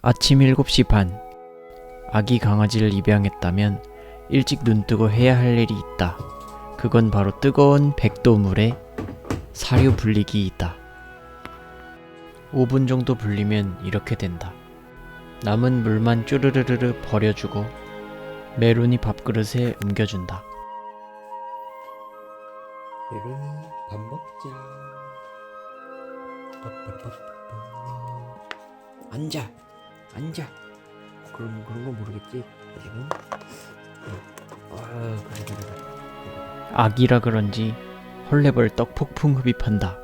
아침 7시 반. 아기 강아지를 입양했다면 일찍 눈뜨고 해야 할 일이 있다. 그건 바로 뜨거운 100도 물에 사료 불리기이다. 5분 정도 불리면 이렇게 된다. 남은 물만 쭈르르르르 버려주고 메론이 밥그릇에 옮겨준다. 메론이 밥 먹자. 빠빠빠빠. 앉아, 앉아. 그럼 그런 거 모르겠지 지금. 어. 아 그래 그래 그래. 아기라 그런지 헐레벌떡 폭풍 흡입한다.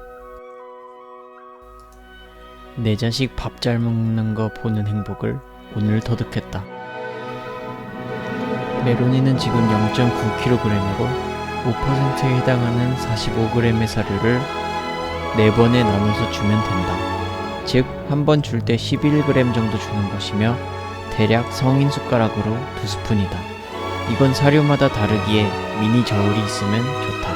내 자식 밥 잘 먹는 거 보는 행복을 오늘 터득했다. 메로니는 지금 0.9kg으로 5%에 해당하는 45g의 사료를 4번에 나눠서 주면 된다. 즉, 한 번 줄 때 11g 정도 주는 것이며 대략 성인 숟가락으로 2스푼이다. 이건 사료마다 다르기에 미니 저울이 있으면 좋다.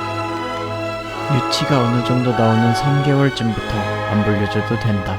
유치가 어느 정도 나오는 3개월쯤부터 안 불려줘도 된다.